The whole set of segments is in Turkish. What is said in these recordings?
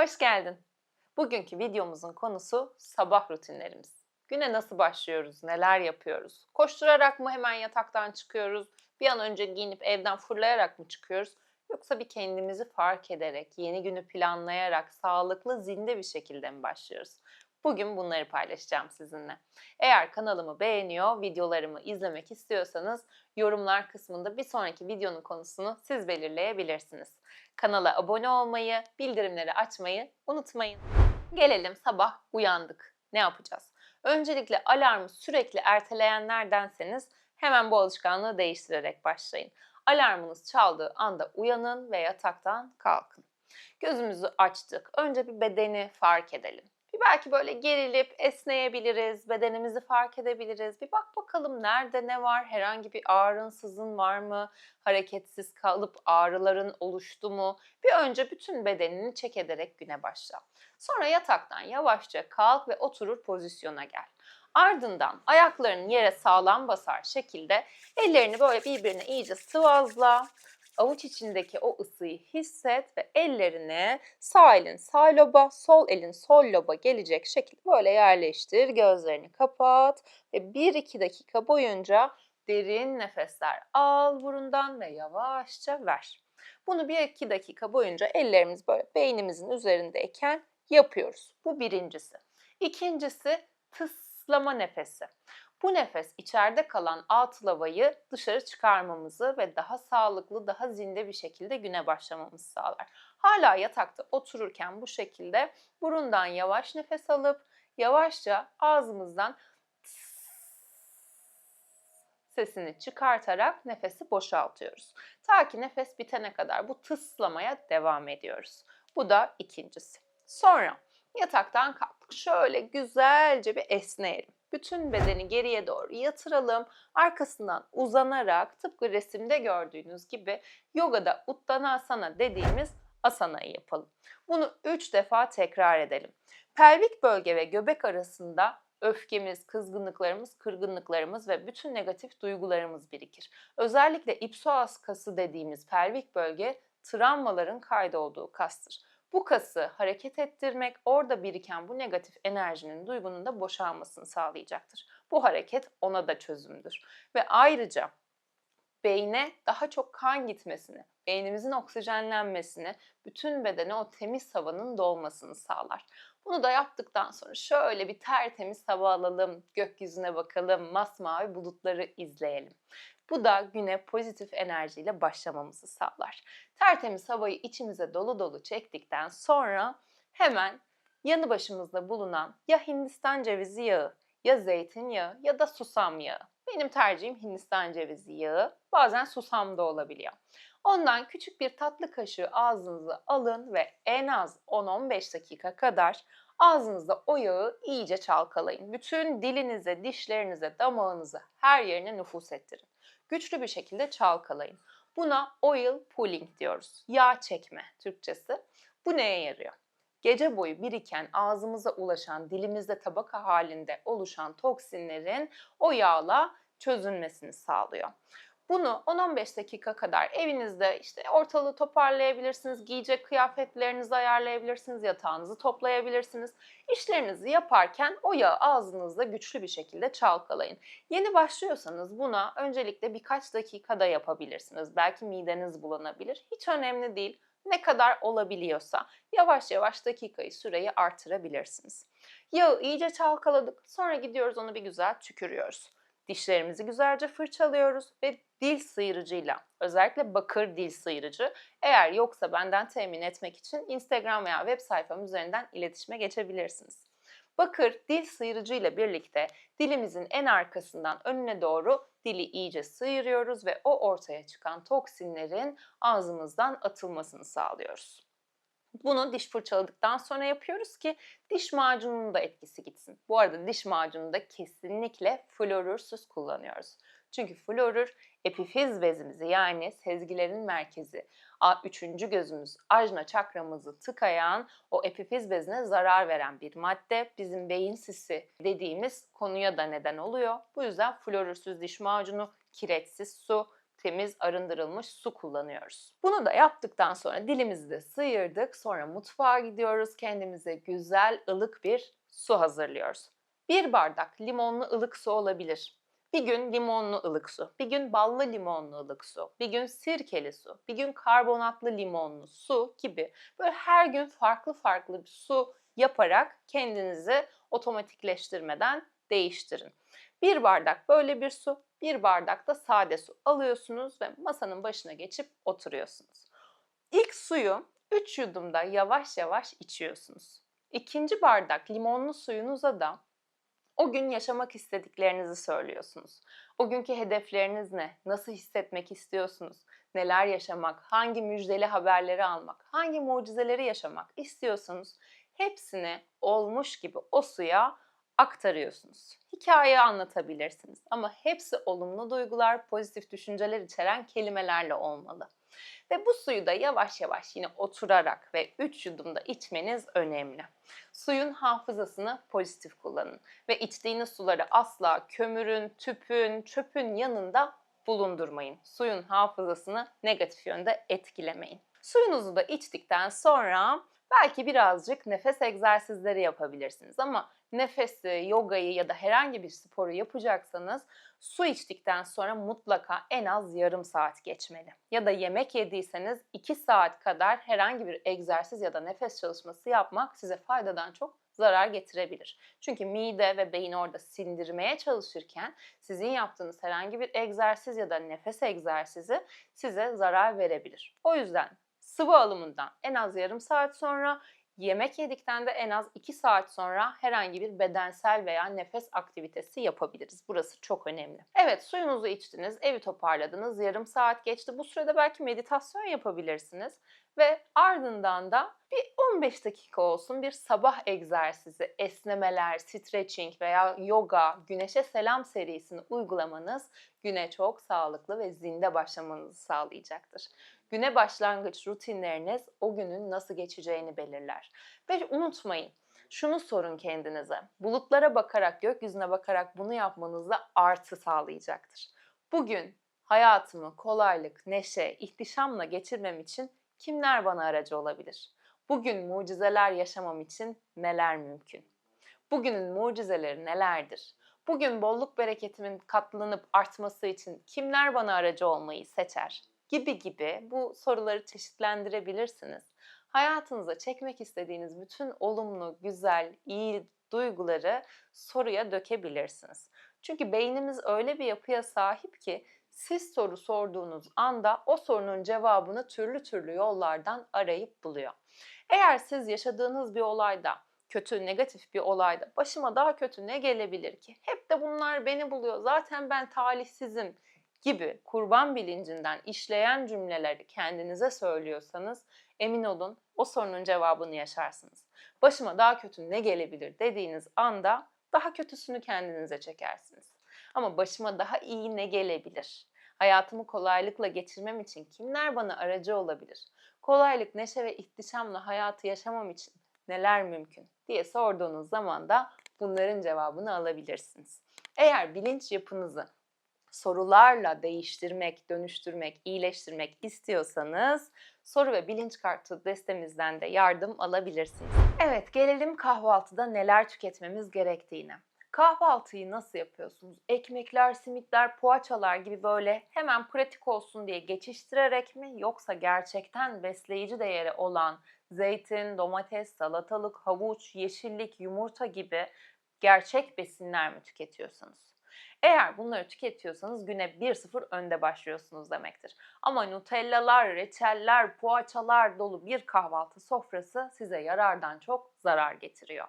Hoş geldin. Bugünkü videomuzun konusu sabah rutinlerimiz. Güne nasıl başlıyoruz, neler yapıyoruz? Koşturarak mı hemen yataktan çıkıyoruz? Bir an önce giyinip evden fırlayarak mı çıkıyoruz? Yoksa bir kendimizi fark ederek, yeni günü planlayarak, sağlıklı, zinde bir şekilde mi başlıyoruz? Bugün bunları paylaşacağım sizinle. Eğer kanalımı beğeniyor, videolarımı izlemek istiyorsanız yorumlar kısmında bir sonraki videonun konusunu siz belirleyebilirsiniz. Kanala abone olmayı, bildirimleri açmayı unutmayın. Gelelim sabah uyandık. Ne yapacağız? Öncelikle alarmı sürekli erteleyenlerdenseniz hemen bu alışkanlığı değiştirerek başlayın. Alarmınız çaldığı anda uyanın ve yataktan kalkın. Gözümüzü açtık. Önce bir bedeni fark edelim. Belki böyle gerilip esneyebiliriz, bedenimizi fark edebiliriz. Bir bak bakalım nerede ne var, herhangi bir ağrın, sızın var mı, hareketsiz kalıp ağrıların oluştu mu? Bir önce bütün bedenini çek ederek güne başla. Sonra yataktan yavaşça kalk ve oturur pozisyona gel. Ardından ayaklarını yere sağlam basar şekilde ellerini böyle birbirine iyice sıvazla. Avuç içindeki o ısıyı hisset ve ellerini sağ elin sağ loba, sol elin sol loba gelecek şekilde böyle yerleştir. Gözlerini kapat ve 1-2 dakika boyunca derin nefesler al burundan ve yavaşça ver. Bunu 1-2 dakika boyunca ellerimiz böyle beynimizin üzerindeyken yapıyoruz. Bu birincisi. İkincisi tıslama nefesi. Bu nefes içeride kalan alt lavayı dışarı çıkarmamızı ve daha sağlıklı, daha zinde bir şekilde güne başlamamızı sağlar. Hala yatakta otururken bu şekilde burundan yavaş nefes alıp yavaşça ağzımızdan sesini çıkartarak nefesi boşaltıyoruz. Ta ki nefes bitene kadar bu tıslamaya devam ediyoruz. Bu da ikincisi. Sonra yataktan kalktık. Şöyle güzelce bir esneyelim. Bütün bedeni geriye doğru yatıralım. Arkasından uzanarak tıpkı resimde gördüğünüz gibi yogada uttanasana dediğimiz asanayı yapalım. Bunu 3 defa tekrar edelim. Pelvik bölge ve göbek arasında öfkemiz, kızgınlıklarımız, kırgınlıklarımız ve bütün negatif duygularımız birikir. Özellikle ipsoas kası dediğimiz pelvik bölge travmaların kaydolduğu kastır. Bu kası hareket ettirmek orada biriken bu negatif enerjinin duygunun da boşalmasını sağlayacaktır. Bu hareket ona da çözümdür. Ve ayrıca beyne daha çok kan gitmesini, beynimizin oksijenlenmesini, bütün bedene o temiz havanın dolmasını sağlar. Bunu da yaptıktan sonra şöyle bir tertemiz hava alalım, gökyüzüne bakalım, masmavi bulutları izleyelim. Bu da güne pozitif enerjiyle başlamamızı sağlar. Tertemiz havayı içimize dolu dolu çektikten sonra hemen yanı başımızda bulunan ya Hindistan cevizi yağı, ya zeytinyağı ya da susam yağı. Benim tercihim Hindistan cevizi yağı. Bazen susam da olabiliyor. Ondan küçük bir tatlı kaşığı ağzınıza alın ve en az 10-15 dakika kadar ağzınızda o yağı iyice çalkalayın. Bütün dilinize, dişlerinize, damağınıza, her yerine nüfus ettirin güçlü bir şekilde çalkalayın. Buna oil pulling diyoruz. Yağ çekme Türkçesi. Bu neye yarıyor? Gece boyu biriken, ağzımıza ulaşan, dilimizde tabaka halinde oluşan toksinlerin o yağla çözülmesini sağlıyor. Bunu 10-15 dakika kadar evinizde işte ortalığı toparlayabilirsiniz, giyecek kıyafetlerinizi ayarlayabilirsiniz, yatağınızı toplayabilirsiniz. İşlerinizi yaparken o yağı ağzınızda güçlü bir şekilde çalkalayın. Yeni başlıyorsanız buna öncelikle birkaç dakikada yapabilirsiniz. Belki mideniz bulanabilir. Hiç önemli değil. Ne kadar olabiliyorsa yavaş yavaş dakikayı süreyi artırabilirsiniz. Yağı iyice çalkaladık. Sonra gidiyoruz onu bir güzel tükürüyoruz. Dişlerimizi güzelce fırçalıyoruz ve dil sıyırıcıyla, özellikle bakır dil sıyırıcı, eğer yoksa benden temin etmek için Instagram veya web sayfam üzerinden iletişime geçebilirsiniz. Bakır dil sıyırıcı ile birlikte dilimizin en arkasından önüne doğru dili iyice sıyırıyoruz ve o ortaya çıkan toksinlerin ağzımızdan atılmasını sağlıyoruz. Bunu diş fırçaladıktan sonra yapıyoruz ki diş macununun da etkisi gitsin. Bu arada diş macunu da kesinlikle florürsüz kullanıyoruz. Çünkü florür epifiz bezimizi yani sezgilerin merkezi, üçüncü gözümüz, ajna çakramızı tıkayan o epifiz bezine zarar veren bir madde. Bizim beyin sisi dediğimiz konuya da neden oluyor. Bu yüzden florürsüz diş macunu, kireçsiz su, temiz arındırılmış su kullanıyoruz. Bunu da yaptıktan sonra dilimizi de sıyırdık. Sonra mutfağa gidiyoruz. Kendimize güzel ılık bir su hazırlıyoruz. Bir bardak limonlu ılık su olabilir. Bir gün limonlu ılık su, bir gün ballı limonlu ılık su, bir gün sirkeli su, bir gün karbonatlı limonlu su gibi böyle her gün farklı farklı bir su yaparak kendinizi otomatikleştirmeden değiştirin. Bir bardak böyle bir su, bir bardak da sade su alıyorsunuz ve masanın başına geçip oturuyorsunuz. İlk suyu 3 yudumda yavaş yavaş içiyorsunuz. İkinci bardak limonlu suyunuza da o gün yaşamak istediklerinizi söylüyorsunuz. O günkü hedefleriniz ne? Nasıl hissetmek istiyorsunuz? Neler yaşamak? Hangi müjdeli haberleri almak? Hangi mucizeleri yaşamak istiyorsunuz? Hepsini olmuş gibi o suya aktarıyorsunuz. Hikaye anlatabilirsiniz ama hepsi olumlu duygular, pozitif düşünceler içeren kelimelerle olmalı. Ve bu suyu da yavaş yavaş yine oturarak ve 3 yudumda içmeniz önemli. Suyun hafızasını pozitif kullanın ve içtiğiniz suları asla kömürün, tüpün, çöpün yanında bulundurmayın. Suyun hafızasını negatif yönde etkilemeyin. Suyunuzu da içtikten sonra belki birazcık nefes egzersizleri yapabilirsiniz ama nefesi, yogayı ya da herhangi bir sporu yapacaksanız su içtikten sonra mutlaka en az yarım saat geçmeli. Ya da yemek yediyseniz 2 saat kadar herhangi bir egzersiz ya da nefes çalışması yapmak size faydadan çok zarar getirebilir. Çünkü mide ve beyin orada sindirmeye çalışırken sizin yaptığınız herhangi bir egzersiz ya da nefes egzersizi size zarar verebilir. O yüzden sıvı alımından en az yarım saat sonra Yemek yedikten de en az 2 saat sonra herhangi bir bedensel veya nefes aktivitesi yapabiliriz. Burası çok önemli. Evet suyunuzu içtiniz, evi toparladınız, yarım saat geçti. Bu sürede belki meditasyon yapabilirsiniz ve ardından da bir 15 dakika olsun bir sabah egzersizi, esnemeler, stretching veya yoga, güneşe selam serisini uygulamanız güne çok sağlıklı ve zinde başlamanızı sağlayacaktır. Güne başlangıç rutinleriniz o günün nasıl geçeceğini belirler. Ve unutmayın, şunu sorun kendinize. Bulutlara bakarak, gökyüzüne bakarak bunu yapmanızda artı sağlayacaktır. Bugün hayatımı kolaylık, neşe, ihtişamla geçirmem için kimler bana aracı olabilir? Bugün mucizeler yaşamam için neler mümkün? Bugünün mucizeleri nelerdir? Bugün bolluk bereketimin katlanıp artması için kimler bana aracı olmayı seçer? Gibi gibi bu soruları çeşitlendirebilirsiniz. Hayatınıza çekmek istediğiniz bütün olumlu, güzel, iyi duyguları soruya dökebilirsiniz. Çünkü beynimiz öyle bir yapıya sahip ki siz soru sorduğunuz anda o sorunun cevabını türlü türlü yollardan arayıp buluyor. Eğer siz yaşadığınız bir olayda kötü, negatif bir olayda başıma daha kötü ne gelebilir ki? Hep de bunlar beni buluyor. Zaten ben talihsizim gibi kurban bilincinden işleyen cümleleri kendinize söylüyorsanız emin olun o sorunun cevabını yaşarsınız. Başıma daha kötü ne gelebilir dediğiniz anda daha kötüsünü kendinize çekersiniz. Ama başıma daha iyi ne gelebilir? Hayatımı kolaylıkla geçirmem için kimler bana aracı olabilir? Kolaylık, neşe ve ihtişamla hayatı yaşamam için neler mümkün diye sorduğunuz zaman da bunların cevabını alabilirsiniz. Eğer bilinç yapınızı sorularla değiştirmek, dönüştürmek, iyileştirmek istiyorsanız soru ve bilinç kartı destemizden de yardım alabilirsiniz. Evet, gelelim kahvaltıda neler tüketmemiz gerektiğine. Kahvaltıyı nasıl yapıyorsunuz? Ekmekler, simitler, poğaçalar gibi böyle hemen pratik olsun diye geçiştirerek mi yoksa gerçekten besleyici değeri olan zeytin, domates, salatalık, havuç, yeşillik, yumurta gibi gerçek besinler mi tüketiyorsunuz? Eğer bunları tüketiyorsanız güne 1-0 önde başlıyorsunuz demektir. Ama nutellalar, reçeller, poğaçalar dolu bir kahvaltı sofrası size yarardan çok zarar getiriyor.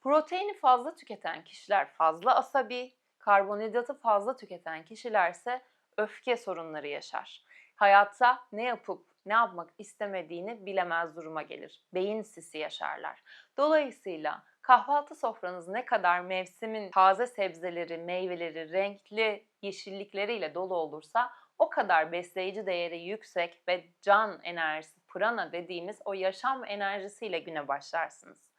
Proteini fazla tüketen kişiler fazla asabi, karbonhidratı fazla tüketen kişilerse öfke sorunları yaşar. Hayatta ne yapıp ne yapmak istemediğini bilemez duruma gelir. Beyin sisi yaşarlar. Dolayısıyla kahvaltı sofranız ne kadar mevsimin taze sebzeleri, meyveleri, renkli yeşillikleriyle dolu olursa o kadar besleyici değeri yüksek ve can enerjisi, prana dediğimiz o yaşam enerjisiyle güne başlarsınız.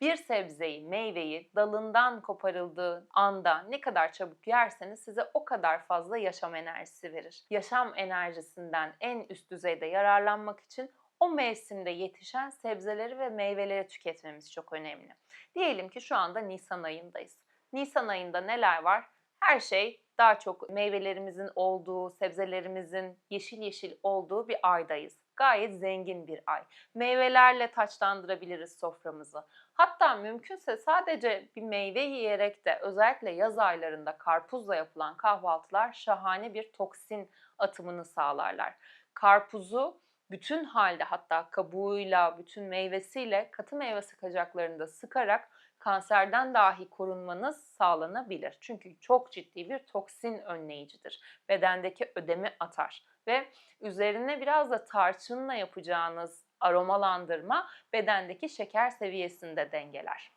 Bir sebzeyi, meyveyi dalından koparıldığı anda ne kadar çabuk yerseniz size o kadar fazla yaşam enerjisi verir. Yaşam enerjisinden en üst düzeyde yararlanmak için o mevsimde yetişen sebzeleri ve meyveleri tüketmemiz çok önemli. Diyelim ki şu anda Nisan ayındayız. Nisan ayında neler var? Her şey daha çok meyvelerimizin olduğu, sebzelerimizin yeşil yeşil olduğu bir aydayız. Gayet zengin bir ay. Meyvelerle taçlandırabiliriz soframızı. Hatta mümkünse sadece bir meyve yiyerek de özellikle yaz aylarında karpuzla yapılan kahvaltılar şahane bir toksin atımını sağlarlar. Karpuzu bütün halde hatta kabuğuyla, bütün meyvesiyle katı meyve sıkacaklarında sıkarak kanserden dahi korunmanız sağlanabilir. Çünkü çok ciddi bir toksin önleyicidir. Bedendeki ödemi atar ve üzerine biraz da tarçınla yapacağınız aromalandırma bedendeki şeker seviyesini de dengeler.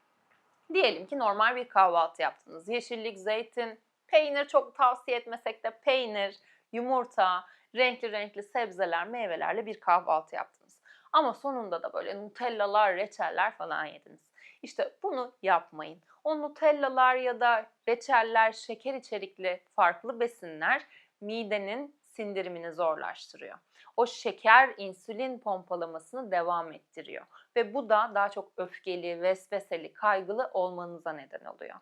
Diyelim ki normal bir kahvaltı yaptınız. Yeşillik, zeytin, peynir çok tavsiye etmesek de peynir, yumurta, renkli renkli sebzeler, meyvelerle bir kahvaltı yaptınız. Ama sonunda da böyle nutellalar, reçeller falan yediniz. İşte bunu yapmayın. O nutellalar ya da reçeller, şeker içerikli farklı besinler midenin sindirimini zorlaştırıyor. O şeker insülin pompalamasını devam ettiriyor ve bu da daha çok öfkeli, vesveseli, kaygılı olmanıza neden oluyor.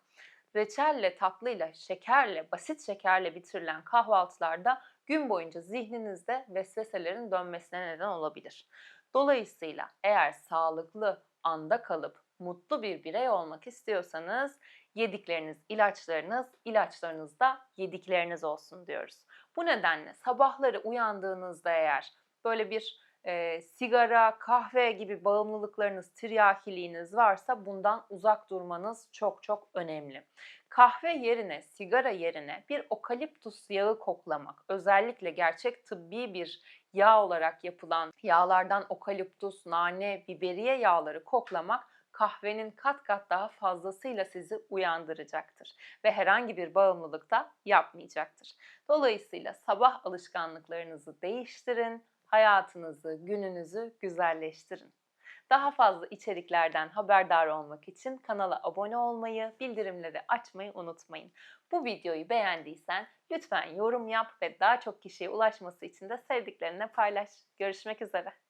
Reçelle, tatlıyla, şekerle, basit şekerle bitirilen kahvaltılarda gün boyunca zihninizde vesveselerin dönmesine neden olabilir. Dolayısıyla eğer sağlıklı, anda kalıp mutlu bir birey olmak istiyorsanız yedikleriniz ilaçlarınız, ilaçlarınız da yedikleriniz olsun diyoruz. Bu nedenle sabahları uyandığınızda eğer böyle bir e, sigara, kahve gibi bağımlılıklarınız, tiryakiliğiniz varsa bundan uzak durmanız çok çok önemli. Kahve yerine, sigara yerine bir okaliptus yağı koklamak, özellikle gerçek tıbbi bir yağ olarak yapılan yağlardan okaliptus, nane, biberiye yağları koklamak kahvenin kat kat daha fazlasıyla sizi uyandıracaktır ve herhangi bir bağımlılık da yapmayacaktır. Dolayısıyla sabah alışkanlıklarınızı değiştirin, hayatınızı, gününüzü güzelleştirin. Daha fazla içeriklerden haberdar olmak için kanala abone olmayı, bildirimleri açmayı unutmayın. Bu videoyu beğendiysen lütfen yorum yap ve daha çok kişiye ulaşması için de sevdiklerine paylaş. Görüşmek üzere.